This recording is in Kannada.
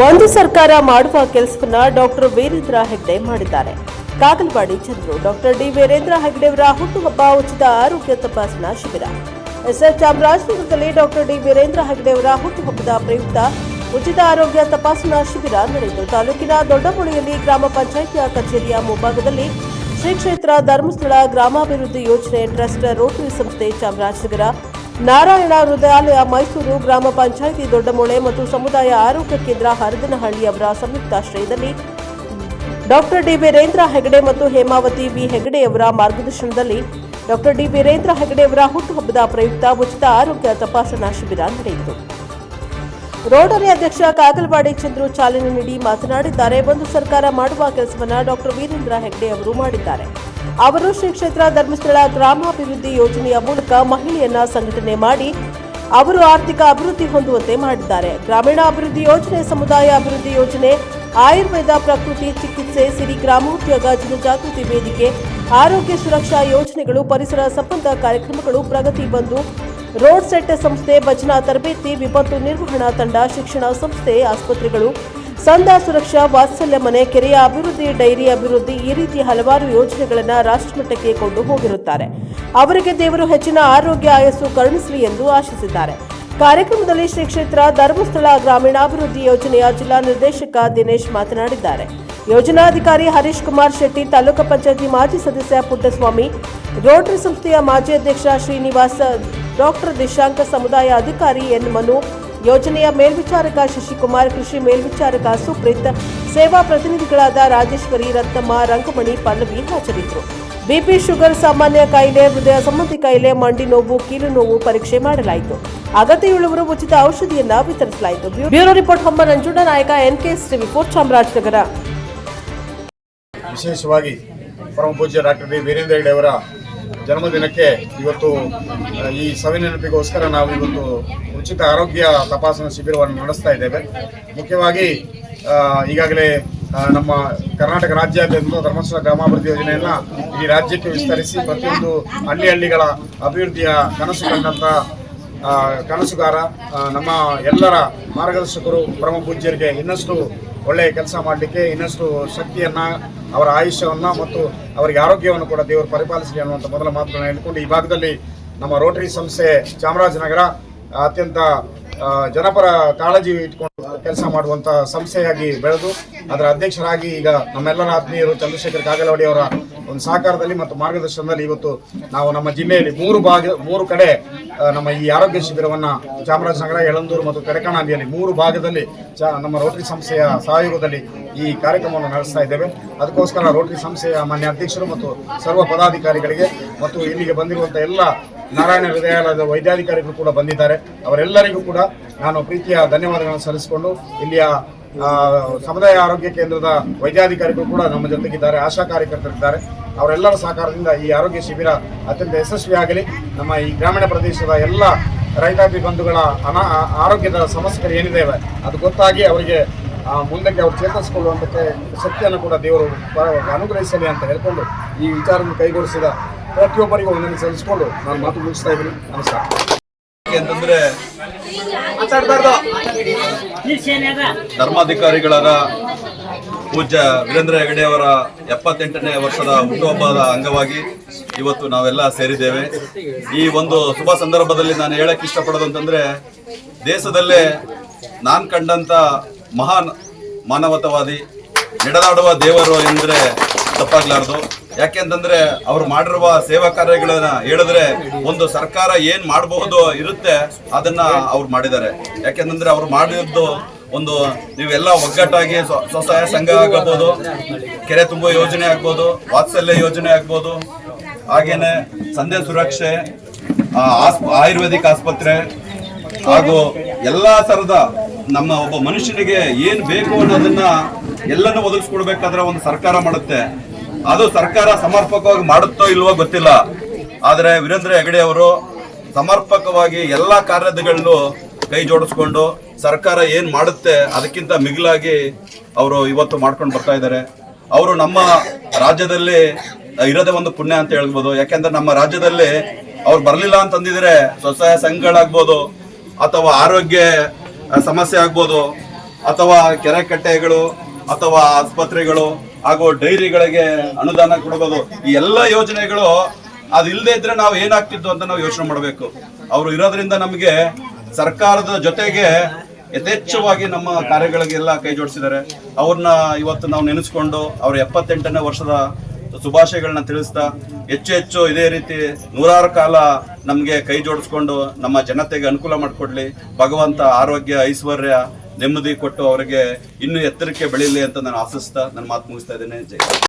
ಒಂದು ಸರ್ಕಾರ ಮಾಡುವ ಕೆಲಸವನ್ನ ಡಾಕ್ಟರ್ ವೀರೇಂದ್ರ ಹೆಗ್ಡೆ ಮಾಡಿದ್ದಾರೆ. ಕಾಗಲವಾಡಿ ಚಂದ್ರು, ಡಾಕ್ಟರ್ ಡಿ ವೀರೇಂದ್ರ ಹೆಗ್ಡೆಯವರ ಹುಟ್ಟುಹಬ್ಬ ಉಚಿತ ಆರೋಗ್ಯ ತಪಾಸಣಾ ಶಿಬಿರ. ಎಸ್ಎಸ್ ಚಾಮರಾಜನಗರದಲ್ಲಿ ಡಾಕ್ಟರ್ ಡಿ ವೀರೇಂದ್ರ ಹೆಗ್ಡೆಯವರ ಹುಟ್ಟುಹಬ್ಬದ ಪ್ರಯುಕ್ತ ಉಚಿತ ಆರೋಗ್ಯ ತಪಾಸಣಾ ಶಿಬಿರ ನಡೆಯಿತು ತಾಲೂಕಿನ ದೊಡ್ಡಮುಳಿಯಲ್ಲಿ ಗ್ರಾಮ ಪಂಚಾಯಿತಿಯ ಕಚೇರಿಯ ಮುಂಭಾಗದಲ್ಲಿ ಶ್ರೀ ಕ್ಷೇತ್ರ ಧರ್ಮಸ್ಥಳ ಗ್ರಾಮಾಭಿವೃದ್ಧಿ ಯೋಜನೆ ಟ್ರಸ್ಟ್ ರೋಟರಿ ಸಂಸ್ಥೆ ಚಾಮರಾಜನಗರ ನಾರಾಯಣ ಹೃದಯಾಲಯ ಮೈಸೂರು ಗ್ರಾಮ ಪಂಚಾಯಿತಿ ದೊಡ್ಡಮೊಳೆ ಮತ್ತು ಸಮುದಾಯ ಆರೋಗ್ಯ ಕೇಂದ್ರ ಹರದನಹಳ್ಳಿ ಅವರ ಸಂಯುಕ್ತಾಶ್ರಯದಲ್ಲಿ ಡಾಕ್ಟರ್ ಡಿ ವೀರೇಂದ್ರ ಹೆಗಡೆ ಮತ್ತು ಹೇಮಾವತಿ ವಿ ಹೆಗಡೆ ಅವರ ಮಾರ್ಗದರ್ಶನದಲ್ಲಿ ಡಾಕ್ಟರ್ ಡಿ ವೀರೇಂದ್ರ ಹೆಗಡೆ ಅವರ ಹುಟ್ಟುಹಬ್ಬದ ಪ್ರಯುಕ್ತ ಉಚಿತ ಆರೋಗ್ಯ ತಪಾಸಣಾ ಶಿಬಿರ ನಡೆಯಿತು. ರೋಟರಿ ಅಧ್ಯಕ್ಷ ಕಾಗಲವಾಡಿ ಚಂದ್ರು ಚಾಲನೆ ನೀಡಿ ಮಾತನಾಡಿದ್ದಾರೆ. ಒಂದು ಸರ್ಕಾರ ಮಾಡುವ ಕೆಲಸವನ್ನ ಡಾಕ್ಟರ್ ವೀರೇಂದ್ರ ಹೆಗಡೆ ಅವರು ಮಾಡಿದ್ದಾರೆ. ಅವರು ಶ್ರೀ ಕ್ಷೇತ್ರ ಧರ್ಮಸ್ಥಳ ಗ್ರಾಮಾಭಿವೃದ್ಧಿ ಯೋಜನೆಯ ಮೂಲಕ ಮಹಿಳೆಯನ್ನ ಸಂಘಟನೆ ಮಾಡಿ ಅವರು ಆರ್ಥಿಕ ಅಭಿವೃದ್ಧಿ ಹೊಂದುವಂತೆ ಮಾಡಿದ್ದಾರೆ. ಗ್ರಾಮೀಣ ಅಭಿವೃದ್ಧಿ ಯೋಜನೆ, ಸಮುದಾಯ ಅಭಿವೃದ್ಧಿ ಯೋಜನೆ, ಆಯುರ್ವೇದ ಪ್ರಕೃತಿ ಚಿಕಿತ್ಸೆ, ಸಿರಿ ಗ್ರಾಮೋದ್ಯೋಗ, ಜನಜಾಗೃತಿ ವೇದಿಕೆ, ಆರೋಗ್ಯ ಸುರಕ್ಷಾ ಯೋಜನೆಗಳು, ಪರಿಸರ ಸಂಬಂಧ ಕಾರ್ಯಕ್ರಮಗಳು, ಪ್ರಗತಿ ಬಂದು ರೋಡ್ ಸೆಟ್ ಸಂಸ್ಥೆ, ಭಜನಾ ತರಬೇತಿ, ವಿಪತ್ತು ನಿರ್ವಹಣಾ ತಂಡ, ಶಿಕ್ಷಣ ಸಂಸ್ಥೆ, ಆಸ್ಪತ್ರೆಗಳು ಸಂದ ಸುರಕ್ಷಾ ವಾತ್ಸಲ್ಯ ಮನೆ, ಕೆರೆಯ ಅಭಿವೃದ್ಧಿ, ಡೈರಿ ಅಭಿವೃದ್ಧಿ ಈ ರೀತಿ ಹಲವಾರು ಯೋಜನೆಗಳನ್ನು ರಾಷ್ಟ್ರಮಟ್ಟಕ್ಕೆ ಕೊಂಡು ಹೋಗಿರುತ್ತಾರೆ. ಅವರಿಗೆ ದೇವರು ಹೆಚ್ಚಿನ ಆರೋಗ್ಯ ಆಯಸ್ಸು ಕರುಣಿಸಲಿ ಎಂದು ಆಶಿಸಿದ್ದಾರೆ. ಕಾರ್ಯಕ್ರಮದಲ್ಲಿ ಶ್ರೀ ಕ್ಷೇತ್ರ ಧರ್ಮಸ್ಥಳ ಗ್ರಾಮೀಣಾಭಿವೃದ್ಧಿ ಯೋಜನೆಯ ಜಿಲ್ಲಾ ನಿರ್ದೇಶಕ ದಿನೇಶ್ ಮಾತನಾಡಿದ್ದಾರೆ. ಯೋಜನಾಧಿಕಾರಿ ಹರೀಶ್ ಕುಮಾರ್ ಶೆಟ್ಟಿ, ತಾಲೂಕು ಪಂಚಾಯತಿ ಮಾಜಿ ಸದಸ್ಯ ಪುಟ್ಟಸ್ವಾಮಿ, ರೋಟರಿ ಸಂಸ್ಥೆಯ ಮಾಜಿ ಅಧ್ಯಕ್ಷ ಶ್ರೀನಿವಾಸ, ಡಾಕ್ಟರ್ ದಿಶಾಂಕ ಸಮುದಾಯ ಅಧಿಕಾರಿ ಎನ್ ಮನು ಯೋಜನೆಯ ಮೇಲ್ವಿಚಾರಕ ಶಶಿಕುಮಾರ್, ಕೃಷಿ ಮೇಲ್ವಿಚಾರಕ ಸುಪ್ರೀತ್, ಸೇವಾ ಪ್ರತಿನಿಧಿಗಳಾದ ರಾಜೇಶ್ವರಿ, ರತ್ನಮ್ಮ, ರಂಗಮಣಿ, ಪಲ್ಲವಿ ಹಾಜರಿದ್ದರು. ಬಿಪಿ ಶುಗರ್ ಸಾಮಾನ್ಯ ಕಾಯಿಲೆ, ಹೃದಯ ಸಂಬಂಧಿ ಕಾಯಿಲೆ, ಮಂಡಿ ನೋವು, ಕೀಲು ನೋವು ಪರೀಕ್ಷೆ ಮಾಡಲಾಯಿತು. ಅಗತ್ಯವುಳ್ಳವರು ಉಚಿತ ಔಷಧಿಯನ್ನ ವಿತರಿಸಲಾಯಿತು. ಬ್ಯೂರೋ ರಿಪೋರ್ಟ್, ಹೊಮ್ಮ ನಂಜುಂಡ ನಾಯಕ, ಎನ್ಕೆ ಟಿವಿ ರಿಪೋರ್ಟ್ ಚಾಮರಾಜನಗರ. ವಿಶೇಷವಾಗಿ ಪರಮ ಪೂಜ್ಯ ಡಾಕ್ಟರ್ ಡಿ. ವೀರೇಂದ್ರ ಹೆಗ್ಡೆ ಅವರ ಜನ್ಮದಿನಕ್ಕೆ ಇವತ್ತು ಈ ಸವಿ ನೆನಪಿಗೋಸ್ಕರ ನಾವು ಇವತ್ತು ಉಚಿತ ಆರೋಗ್ಯ ತಪಾಸಣಾ ಶಿಬಿರವನ್ನು ನಡೆಸ್ತಾ ಇದ್ದೇವೆ. ಮುಖ್ಯವಾಗಿ ಈಗಾಗಲೇ ನಮ್ಮ ಕರ್ನಾಟಕ ರಾಜ್ಯಾದ್ಯಂತ ಧರ್ಮಸ್ಥಳ ಗ್ರಾಮಾಭಿವೃದ್ಧಿ ಯೋಜನೆಯನ್ನ ಈ ರಾಜ್ಯಕ್ಕೆ ವಿಸ್ತರಿಸಿ ಪ್ರತಿಯೊಂದು ಹಳ್ಳಿ ಹಳ್ಳಿಗಳ ಅಭಿವೃದ್ಧಿಯ ಕನಸು ಕಂಡಂತ ಕನಸುಗಾರ ನಮ್ಮ ಎಲ್ಲರ ಮಾರ್ಗದರ್ಶಕರು, ಪರಮ ಪೂಜ್ಯರಿಗೆ ಇನ್ನಷ್ಟು ಒಳ್ಳೆಯ ಕೆಲಸ ಮಾಡಲಿಕ್ಕೆ ಇನ್ನಷ್ಟು ಶಕ್ತಿಯನ್ನ ಅವರ ಆಯುಷ್ಯವನ್ನು ಮತ್ತು ಅವರಿಗೆ ಆರೋಗ್ಯವನ್ನು ಕೂಡ ದೇವರು ಪರಿಪಾಲಿಸಲಿ ಅನ್ನುವಂಥ ಮೊದಲ ಮಾತುಗಳನ್ನು ಹೇಳಿಕೊಂಡು ಈ ಭಾಗದಲ್ಲಿ ನಮ್ಮ ರೋಟರಿ ಸಂಸ್ಥೆ ಚಾಮರಾಜನಗರ ಅತ್ಯಂತ ಜನಪರ ಕಾಳಜಿ ಇಟ್ಕೊಂಡು ಕೆಲಸ ಮಾಡುವಂಥ ಸಂಸ್ಥೆಯಾಗಿ ಬೆಳೆದು ಅದರ ಅಧ್ಯಕ್ಷರಾಗಿ ಈಗ ನಮ್ಮೆಲ್ಲರ ಆತ್ಮೀಯರು ಚಂದ್ರಶೇಖರ್ ಕಾಗಲವಾಡಿ ಅವರ ಒಂದು ಸಹಕಾರದಲ್ಲಿ ಮತ್ತು ಮಾರ್ಗದರ್ಶನದಲ್ಲಿ ಇವತ್ತು ನಾವು ನಮ್ಮ ಜಿಲ್ಲೆಯಲ್ಲಿ ಮೂರು ಭಾಗ, ಮೂರು ಕಡೆ ನಮ್ಮ ಈ ಆರೋಗ್ಯ ಶಿಬಿರವನ್ನು ಚಾಮರಾಜನಗರ, ಯಳಂದೂರು ಮತ್ತು ಕರೆಕಣಾಂಬಿಯಲ್ಲಿ ಮೂರು ಭಾಗದಲ್ಲಿ ನಮ್ಮ ರೋಟರಿ ಸಂಸ್ಥೆಯ ಸಹಯೋಗದಲ್ಲಿ ಈ ಕಾರ್ಯಕ್ರಮವನ್ನು ನಡೆಸ್ತಾ ಇದ್ದೇವೆ. ಅದಕ್ಕೋಸ್ಕರ ರೋಟರಿ ಸಂಸ್ಥೆಯ ಮಾನ್ಯ ಅಧ್ಯಕ್ಷರು ಮತ್ತು ಸರ್ವ ಪದಾಧಿಕಾರಿಗಳಿಗೆ ಮತ್ತು ಇಲ್ಲಿಗೆ ಬಂದಿರುವಂಥ ಎಲ್ಲ ನಾರಾಯಣ ಹೃದಯಾಲಯದ ವೈದ್ಯಾಧಿಕಾರಿಗಳು ಕೂಡ ಬಂದಿದ್ದಾರೆ. ಅವರೆಲ್ಲರಿಗೂ ಕೂಡ ನಾನು ಪ್ರೀತಿಯ ಧನ್ಯವಾದಗಳನ್ನು ಸಲ್ಲಿಸಿಕೊಂಡು ಇಲ್ಲಿಯ ಸಮುದಾಯ ಆರೋಗ್ಯ ಕೇಂದ್ರದ ವೈದ್ಯಾಧಿಕಾರಿಗಳು ಕೂಡ ನಮ್ಮ ಜೊತೆಗಿದ್ದಾರೆ ಆಶಾ ಕಾರ್ಯಕರ್ತರಿದ್ದಾರೆ ಅವರೆಲ್ಲರ ಸಹಕಾರದಿಂದ ಈ ಆರೋಗ್ಯ ಶಿಬಿರ ಅತ್ಯಂತ ಯಶಸ್ವಿಯಾಗಲಿ ನಮ್ಮ ಈ ಗ್ರಾಮೀಣ ಪ್ರದೇಶದ ಎಲ್ಲ ರೈತಾಪಿ ಬಂಧುಗಳ ಅನಾ ಆರೋಗ್ಯದ ಸಮಸ್ಯೆಗಳು ಏನಿದ್ದಾವೆ ಅದು ಗೊತ್ತಾಗಿ ಅವರಿಗೆ ಮುಂದಕ್ಕೆ ಅವರು ಚೇತರಿಸಿಕೊಳ್ಳುವಂಥಕ್ಕೆ ಶಕ್ತಿಯನ್ನು ಕೂಡ ದೇವರು ಅನುಗ್ರಹಿಸಲಿ ಅಂತ ಹೇಳ್ಕೊಂಡು ಈ ವಿಚಾರವನ್ನು ಕೈಗೊಳಿಸಿದ ಪ್ರತಿಯೊಬ್ಬರಿಗೂ ಒಂದನ್ನು ಸಲ್ಲಿಸಿಕೊಂಡು ನಾನು ಮಾತು ಮುಗಿಸ್ತಾ ಇದ್ದೀನಿ. ನಮಸ್ಕಾರ. ಅಂತಂದ್ರೆ ಧರ್ಮಾಧಿಕಾರಿಗಳಾದ ಪೂಜ್ಯ ವೀರೇಂದ್ರ ಹೆಗಡೆ ಅವರ ಎಪ್ಪತ್ತೆಂಟನೇ ವರ್ಷದ ಹುಟ್ಟುಹಬ್ಬದ ಅಂಗವಾಗಿ ಇವತ್ತು ನಾವೆಲ್ಲ ಸೇರಿದ್ದೇವೆ. ಈ ಒಂದು ಶುಭ ಸಂದರ್ಭದಲ್ಲಿ ನಾನು ಹೇಳಕ್ಕೆ ಇಷ್ಟಪಡೋದು ಅಂತಂದ್ರೆ, ದೇಶದಲ್ಲೇ ನಾನ್ ಕಂಡಂತ ಮಹಾನ್ ಮಾನವತಾವಾದಿ, ನಡೆದಾಡುವ ದೇವರು ಎಂದ್ರೆ ತಪ್ಪಾಗ್ಲಾರ್ದು. ಯಾಕೆಂತಂದ್ರೆ ಅವ್ರು ಮಾಡಿರುವ ಸೇವಾ ಕಾರ್ಯಗಳನ್ನ ಹೇಳಿದ್ರೆ ಒಂದು ಸರ್ಕಾರ ಏನ್ ಮಾಡಬಹುದು ಇರುತ್ತೆ ಅದನ್ನ ಅವ್ರು ಮಾಡಿದ್ದಾರೆ. ಯಾಕೆಂತಂದ್ರೆ ಅವ್ರು ಮಾಡಿದ್ದು ಒಂದು ನೀವೆಲ್ಲ ಒಗ್ಗಟ್ಟಾಗಿ ಸ್ವ- ಸ್ವಸಹಾಯ ಸಂಘ ಆಗಬಹುದು ಕೆರೆ ತುಂಬುವ ಯೋಜನೆ ಆಗ್ಬೋದು, ವಾತ್ಸಲ್ಯ ಯೋಜನೆ ಆಗ್ಬೋದು, ಹಾಗೇನೆ ಸಂಧ್ಯಾ ಸುರಕ್ಷೆ ಆಯುರ್ವೇದಿಕ್ ಆಸ್ಪತ್ರೆ, ಹಾಗೂ ಎಲ್ಲಾ ತರದ ನಮ್ಮ ಒಬ್ಬ ಮನುಷ್ಯನಿಗೆ ಏನ್ ಬೇಕು ಅನ್ನೋದನ್ನ ಎಲ್ಲನೂ ಒದಗಿಸ್ಕೊಡ್ಬೇಕಾದ್ರೆ ಒಂದು ಸರ್ಕಾರ ಮಾಡುತ್ತೆ. ಅದು ಸರ್ಕಾರ ಸಮರ್ಪಕವಾಗಿ ಮಾಡುತ್ತೋ ಇಲ್ವೋ ಗೊತ್ತಿಲ್ಲ. ಆದರೆ ವೀರೇಂದ್ರ ಹೆಗಡೆ ಅವರು ಸಮರ್ಪಕವಾಗಿ ಎಲ್ಲ ಕಾರ್ಯಗಳನ್ನು ಕೈ ಜೋಡಿಸ್ಕೊಂಡು ಸರ್ಕಾರ ಏನು ಮಾಡುತ್ತೆ ಅದಕ್ಕಿಂತ ಮಿಗಿಲಾಗಿ ಅವರು ಇವತ್ತು ಮಾಡ್ಕೊಂಡು ಬರ್ತಾ ಇದ್ದಾರೆ. ಅವರು ನಮ್ಮ ರಾಜ್ಯದಲ್ಲಿ ಇರೋದೇ ಒಂದು ಪುಣ್ಯ ಅಂತ ಹೇಳ್ಬೋದು. ಯಾಕೆಂದ್ರೆ ನಮ್ಮ ರಾಜ್ಯದಲ್ಲಿ ಅವ್ರು ಬರಲಿಲ್ಲ ಅಂತಂದಿದ್ರೆ ಸ್ವಸಹಾಯ ಸಂಘಗಳಾಗ್ಬೋದು ಅಥವಾ ಆರೋಗ್ಯ ಸಮಸ್ಯೆ ಆಗ್ಬೋದು, ಅಥವಾ ಕೆರೆ ಕಟ್ಟೆಗಳು ಅಥವಾ ಆಸ್ಪತ್ರೆಗಳು ಹಾಗೂ ಡೈರಿಗಳಿಗೆ ಅನುದಾನ ಕೊಡಬಹುದು ಈ ಎಲ್ಲ ಯೋಜನೆಗಳು ಅದು ಇಲ್ಲದೆ ಇದ್ರೆ ನಾವು ಏನಾಗ್ತಿದ್ದು ಅಂತ ನಾವು ಯೋಚನೆ ಮಾಡಬೇಕು. ಅವರು ಇರೋದ್ರಿಂದ ನಮಗೆ ಸರ್ಕಾರದ ಜೊತೆಗೆ ಯಥೇಚ್ಛವಾಗಿ ನಮ್ಮ ಕಾರ್ಯಗಳಿಗೆಲ್ಲ ಕೈ ಜೋಡಿಸಿದ್ದಾರೆ. ಅವ್ರನ್ನ ಇವತ್ತು ನಾವು ನೆನೆಸ್ಕೊಂಡು ಅವ್ರ ಎಪ್ಪತ್ತೆಂಟನೇ ವರ್ಷದ ಶುಭಾಶಯಗಳನ್ನ ತಿಳಿಸ್ತಾ, ಹೆಚ್ಚು ಹೆಚ್ಚು ಇದೇ ರೀತಿ ನೂರಾರು ಕಾಲ ನಮಗೆ ಕೈ ಜೋಡಿಸ್ಕೊಂಡು ನಮ್ಮ ಜನತೆಗೆ ಅನುಕೂಲ ಮಾಡಿಕೊಡ್ಲಿ. ಭಗವಂತ ಆರೋಗ್ಯ, ಐಶ್ವರ್ಯ ನೆಮ್ಮದಿ ಕೊಟ್ಟು ಅವರಿಗೆ ಇನ್ನೂ ಎತ್ತರಕ್ಕೆ ಬೆಳೀಲಿ ಅಂತ ನಾನು ಆಶಿಸ್ತಾ ನನ್ನ ಮಾತು ಮುಗಿಸ್ತಾ ಇದ್ದೇನೆ. ಜೈ